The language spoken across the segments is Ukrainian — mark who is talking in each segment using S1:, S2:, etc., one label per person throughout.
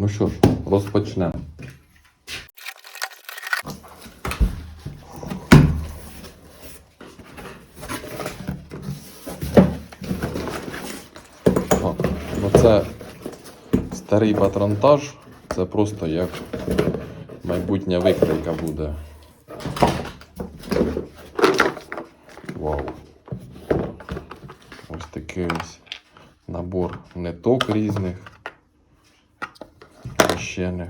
S1: ну що ж, розпочнемо. Так, ну це старий патронтаж, це просто як майбутня викройка буде. Вау. Ось такий ось набор ниток різних. Священих.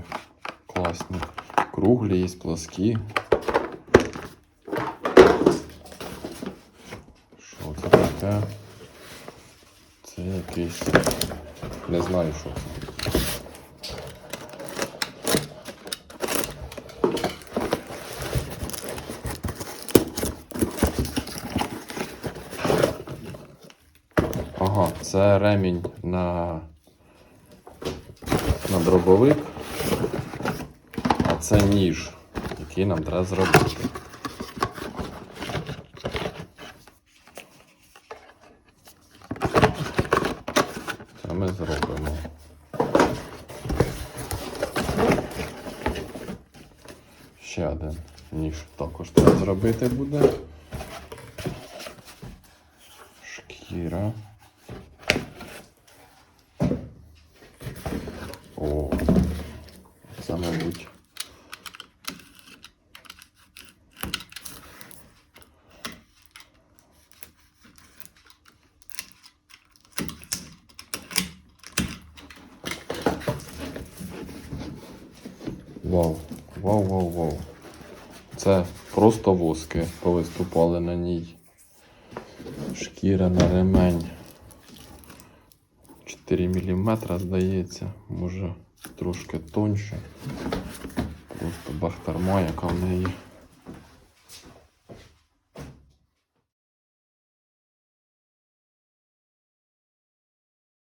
S1: Класні. Круглі є, плоскі. Що це таке? Це якийсь. Не знаю, що це. Ага, це ремінь на, на дробовик, це ніж, який нам треба зробити. Це ми зробимо. Ще один ніж також треба зробити буде. Шкіра. О, це, мабуть. Вау, вау, вау, вау. Це просто воски повиступали на ній. Шкіра на ремень. 4 мм, здається, може трошки тоньше. Просто бахтарма, яка в неї